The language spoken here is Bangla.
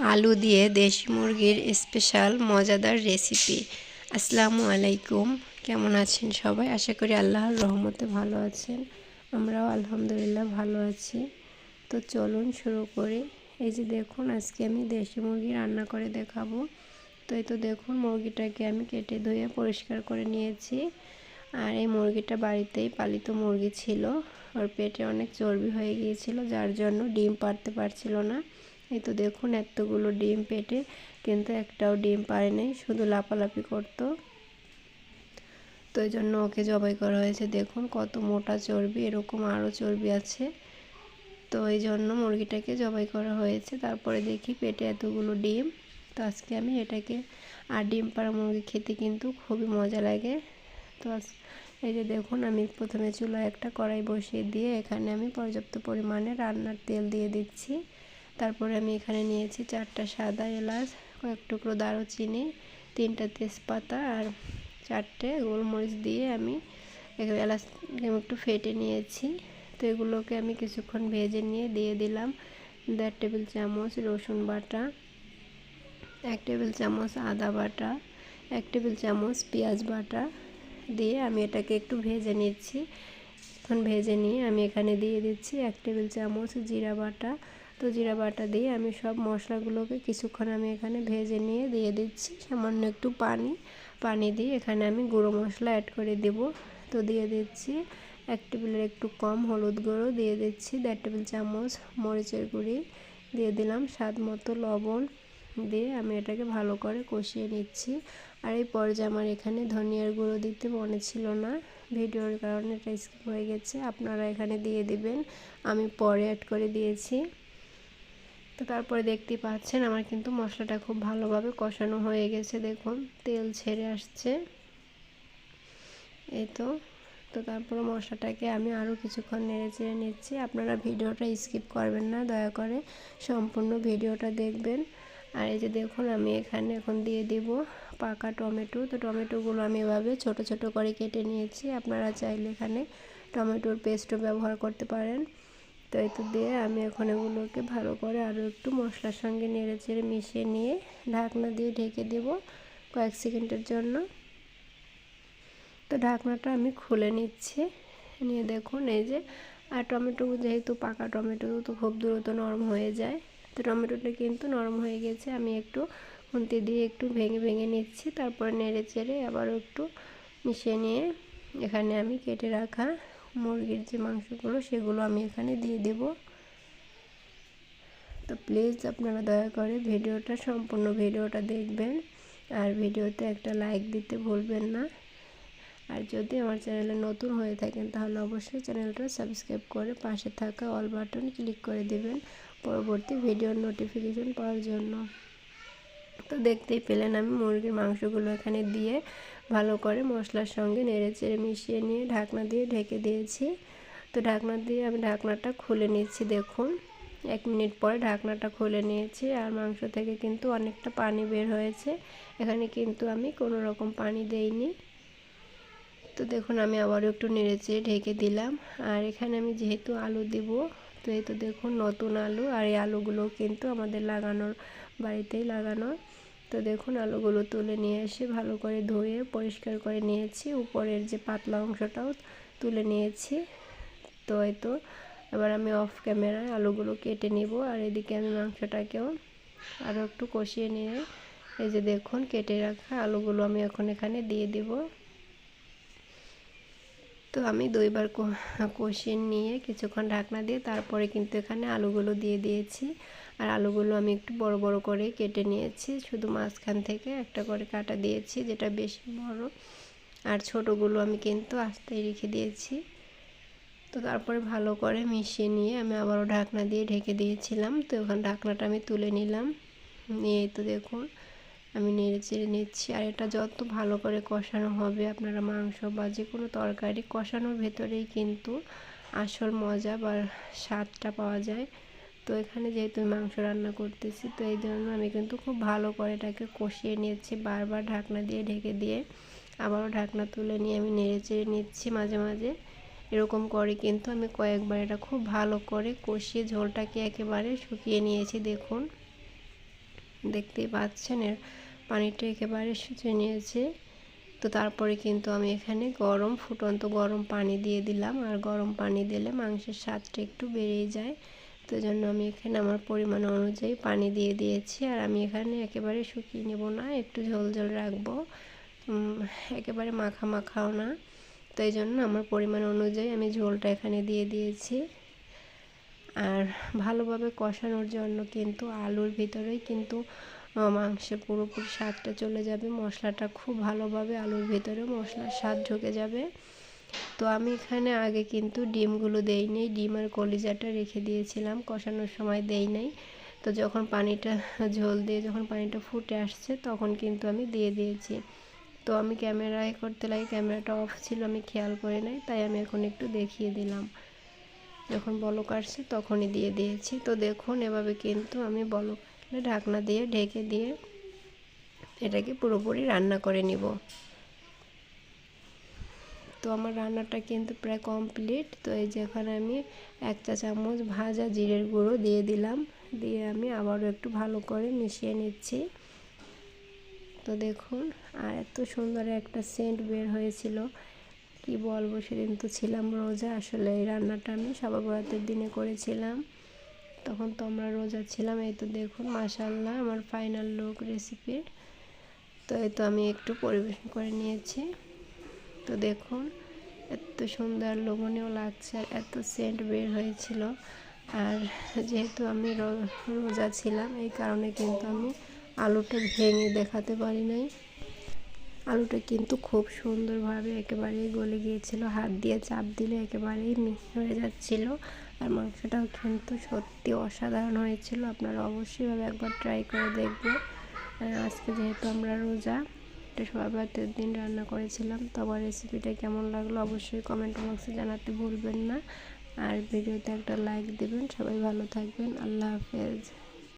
আলু দিয়ে দেশি মুরগির স্পেশাল মজাদার রেসিপি আসসালামু আলাইকুম। কেমন আছেন সবাই? আশা করি আল্লাহর রহমতে ভালো আছেন। আমরাও আলহামদুলিল্লাহ ভালো আছি। তো চলুন শুরু করি। এই যে দেখুন, আজকে আমি দেশি মুরগি রান্না করে দেখাবো। তো এই তো দেখুন, মুরগিটাকে আমি কেটে ধুয়ে পরিষ্কার করে নিয়েছি। আর এই মুরগিটা বাড়িতেই পালিত মুরগি ছিল। ওর পেটে অনেক চর্বি হয়ে গিয়েছিল, যার জন্য ডিম পারতে পারছিল না। এই তো দেখুন এতগুলো ডিম পেটে, কিন্তু একটাও ডিম পারে নেই শুধু লাপালাপি করতো। তো এই জন্য ওকে জবাই করা হয়েছে। দেখুন কত মোটা চর্বি, এরকম আরও চর্বি আছে। তো এই জন্য মুরগিটাকে জবাই করা হয়েছে। তারপরে দেখি পেটে এতগুলো ডিম। তো আজকে আমি এটাকে, আর ডিম পাড়া মুরগি খেতে কিন্তু খুবই মজা লাগে। তো এই যে দেখুন আমি প্রথমে চুলায় একটা কড়াই বসিয়ে দিয়ে এখানে আমি পর্যাপ্ত পরিমাণে রান্নার তেল দিয়ে দিচ্ছি। তারপরে আমি এখানে নিয়েছি চারটা সাদা এলাচ, কয়েক টুকরো দারুচিনি, তিনটা তেজপাতা আর চারটে গোলমরিচ দিয়ে আমি এলাচ একটু ফেটে নিয়েছি। তো এগুলোকে আমি কিছুক্ষণ ভেজে নিয়ে দিয়ে দিলাম দেড় টেবিল চামচ রসুন বাটা, এক টেবিল চামচ আদা বাটা, এক টেবিল চামচ পেঁয়াজ বাটা দিয়ে আমি এটাকে একটু ভেজে নিচ্ছি। এখন ভেজে নিয়ে আমি এখানে দিয়ে দিচ্ছি এক টেবিল চামচ জিরা বাটা তো জিরা বাটা দিয়ে আমি সব মশলাগুলোকে কিছুক্ষণ আমি এখানে ভেজে নিয়ে দিয়ে দিচ্ছি। সামান্য একটু পানি পানি দিয়ে এখানে আমি গুঁড়ো মশলা অ্যাড করে দেব। তো দিয়ে দিচ্ছি এক টেবিলের একটু কম হলুদ গুঁড়ো, দিয়ে দিচ্ছি দেড় টেবিল চামচ মরিচের গুঁড়ি, দিয়ে দিলাম স্বাদ মতো লবণ, দিয়ে আমি এটাকে ভালো করে কষিয়ে নিচ্ছি। আর এই পর্যায়ে আমার এখানে ধনিয়ার গুঁড়ো দিতে মনে ছিল না। ভিডিওর কারণে এটা স্কিপ হয়ে গেছে। আপনারা এখানে দিয়ে দিবেন। আমি পরে অ্যাড করে দিয়েছি। তো তারপরে দেখতেই পাচ্ছেন আমার কিন্তু মশলাটা খুব ভালোভাবে কষানো হয়ে গেছে, দেখুন, তেল ছেড়ে আসছে। এই তো তো তারপরে মশলাটাকে আমি আরও কিছুক্ষণ নেড়ে চেড়ে নিচ্ছি। আপনারা ভিডিওটা স্কিপ করবেন না, দয়া করে সম্পূর্ণ ভিডিওটা দেখবেন। আর এই যে দেখুন, আমি এখানে এখন দিয়ে দিব পাকা টমেটো। তো টমেটোগুলো আমি এভাবে ছোট ছোট করে কেটে নিয়েছি। আপনারা চাইলে এখানে টমেটোর পেস্টও ব্যবহার করতে পারেন। তো এই তো দিয়ে আমি এখন এগুলোকে ভালো করে আরও একটু মশলার সঙ্গে নেড়ে চেড়ে মিশিয়ে নিয়ে ঢাকনা দিয়ে ঢেকে দেব কয়েক সেকেন্ডের জন্য। তো ঢাকনাটা আমি খুলে নিচ্ছি। নিয়ে দেখুন, এই যে, আর টমেটো যেহেতু পাকা টমেটো, তো খুব দ্রুত নরম হয়ে যায়। তো টমেটোটা কিন্তু নরম হয়ে গেছে, আমি একটু খুন্তি দিয়ে একটু ভেঙে ভেঙে নিচ্ছি। তারপরে নেড়ে চেড়ে আবারও একটু মিশিয়ে নিয়ে এখানে আমি কেটে রাখা মুরগির যে মাংসগুলো, সেগুলো আমি এখানে দিয়ে দেব। তো প্লিজ আপনারা দয়া করে ভিডিওটা, সম্পূর্ণ ভিডিওটা দেখবেন। আর ভিডিওতে একটা লাইক দিতে ভুলবেন না। আর যদি আমার চ্যানেলে নতুন হয়ে থাকেন, তাহলে অবশ্যই চ্যানেলটা সাবস্ক্রাইব করে পাশে থাকা অল বাটন ক্লিক করে দেবেন। পরবর্তী ভিডিওর নোটিফিকেশন পাওয়ার জন্য। তো দেখতেই পেলেন আমি মুরগির মাংসগুলো এখানে দিয়ে ভালো করে মশলার সঙ্গে নেড়ে চেড়ে মিশিয়ে নিয়ে ঢাকনা দিয়ে ঢেকে দিয়েছি। তো ঢাকনা দিয়ে আমি ঢাকনাটা খুলে নিচ্ছি, দেখুন। এক মিনিট পরে ঢাকনাটা খুলে নিয়েছি আর মাংস থেকে কিন্তু অনেকটা পানি বের হয়েছে। এখানে কিন্তু আমি কোনো রকম পানি দেইনি। তো দেখুন, আমি আবারও একটু নেড়েচেড়ে ঢেকে দিলাম। আর এখানে আমি যেহেতু আলু দিব, তো এই তো দেখুন নতুন আলু। আর এই আলুগুলো কিন্তু আমাদের লাগানোর বাড়িতেই লাগানো। তো দেখুন, আলুগুলো তুলে নিয়ে এসে ভালো করে ধুয়ে, পরিষ্কার করে নিয়েছি। উপরের যে পাতলা অংশটাও তুলে নিয়েছি। তো এই তো, এবার আমি অফ ক্যামেরায় আলুগুলো কেটে নিব। আর এদিকে আমি মাংসটাকেও আরও একটু কষিয়ে নিয়ে, এই যে দেখুন, কেটে রাখা আলুগুলো আমি এখন এখানে দিয়ে দিব। তো আমি দুইবার কষিয়ে নিয়ে কিছুক্ষণ ঢাকনা দিয়ে তারপরে কিন্তু এখানে আলুগুলো দিয়ে দিয়েছি। আর আলুগুলো আমি একটু বড় বড় করে কেটে নিয়েছি। শুধু মাঝখান থেকে একটা করে কাটা দিয়েছি, যেটা বেশি বড়। আর ছোটোগুলো আমি কিন্তু আস্তেই রেখে দিয়েছি। তো তারপরে ভালো করে মিশিয়ে নিয়ে আমি আবারও ঢাকনা দিয়ে ঢেকে দিয়েছিলাম। তো ওখানে ঢাকনাটা আমি তুলে নিলাম। নিয়ে তো দেখুন, আমি নেড়ে চেড়ে নিচ্ছি। আর এটা যত ভালো করে কষানো হবে আপনারা মাংস বা যে কোনো তরকারি, কষানোর ভেতরেই কিন্তু আসল মজা বা স্বাদটা পাওয়া যায়। তো এখানে যেহেতু মাংস রান্না করতেছি, তো এই জন্য আমি কিন্তু খুব ভালো করে এটাকে কষিয়ে নিয়েছি বারবার ঢাকনা দিয়ে ঢেকে দিয়ে। আবারও ঢাকনা তুলে নিয়ে আমি নেড়ে চেড়ে নিচ্ছি মাঝে মাঝে। এরকম করে কিন্তু আমি কয়েকবার এটা খুব ভালো করে কষিয়ে ঝোলটাকে একেবারে শুকিয়ে নিয়েছি, দেখুন। দেখতেই পাচ্ছেন, এর পানিটা একেবারে শুচে নিয়েছে। তো তারপরে কিন্তু আমি এখানে গরম, ফুটন্ত গরম পানি দিয়ে দিলাম। আর গরম পানি দিলে মাংসের স্বাদটা একটু বেড়েই যায়। তো জন্য আমি এখানে আমার পরিমাণ অনুযায়ী পানি দিয়ে দিয়েছি। আর আমি এখানে একেবারে শুকিয়ে নেব না, একটু ঝোল ঝোল রাখব। একেবারে মাখা মাখাও না। তো এই জন্য আমার পরিমাণ অনুযায়ী আমি ঝোলটা এখানে দিয়ে দিয়েছি। আর ভালোভাবে কষানোর জন্য কিন্তু আলুর ভিতরেই কিন্তু মাংসের পুরোপুরি স্বাদটা চলে যাবে। মশলাটা খুব ভালোভাবে আলুর ভিতরে মশলার স্বাদ ঢুকে যাবে। তো আমি এখানে আগে কিন্তু ডিমগুলো দেইনি ডিম আর কলিজাটা রেখে দিয়েছিলাম, কষানোর সময় দেই নাই। তো যখন পানিটা ঝোল দিয়ে যখন পানিটা ফুটে আসছে তখন কিন্তু আমি দিয়ে দিয়েছি। তো আমি ক্যামেরায় করতে লাগে, ক্যামেরাটা অফ ছিল, আমি খেয়াল করে নাই, তাই আমি এখন একটু দেখিয়ে দিলাম। যখন বলক আসছে তখনই দিয়ে দিয়েছি। তো দেখুন, এভাবে কিন্তু আমি বলক ঢাকনা দিয়ে, ঢেকে দিয়ে এটাকে পুরোপুরি রান্না করে নিব। তো আমার রান্নাটা কিন্তু প্রায় কমপ্লিট তো এই যে এখানে আমি এক চা চামচ ভাজা জিরের গুঁড়ো দিয়ে দিলাম। দিয়ে আমি আবারও একটু ভালো করে মিশিয়ে নিচ্ছি। তো দেখুন, আর এত সুন্দর একটা সেন্ট বের হয়েছিল। কি বলব, সেদিন তো ছিলাম রোজা। আসলে এই রান্নাটা আমি সবার বরাতের দিনে করেছিলাম। তখন তো আমরা রোজা ছিলাম। এই তো দেখুন মাসাল্লাহ আমার ফাইনাল লুক রেসিপির তো এই তো আমি একটু পরিবেশন করে নিয়েছি। তো দেখুন, এত সুন্দর লোভনীয় লাগছে আর এত সেন্ট বের হয়েছিল। আর যেহেতু আমি রোজা ছিলাম, এই কারণে কিন্তু আমি আলুটা ভেঙে দেখাতে পারি নাই। আলুটা কিন্তু খুব সুন্দরভাবে একেবারেই গলে গিয়েছিল, হাত দিয়ে চাপ দিলে একেবারেই মিহি হয়ে যাচ্ছিল। আর মাংসটাও কিন্তু সত্যি অসাধারণ হয়েছিল, আপনারা অবশ্যইভাবে একবার ট্রাই করে দেখবেন। আজকে যেহেতু আমরা রোজা এটা সবাই দিন রান্না করেছিলাম। তো আমার রেসিপিটা কেমন লাগল অবশ্যই কমেন্ট বক্সে জানাতে ভুলবেন না। আর ভিডিওতে একটা লাইক দেবেন। সবাই ভালো থাকবেন। আল্লাহ হাফেজ।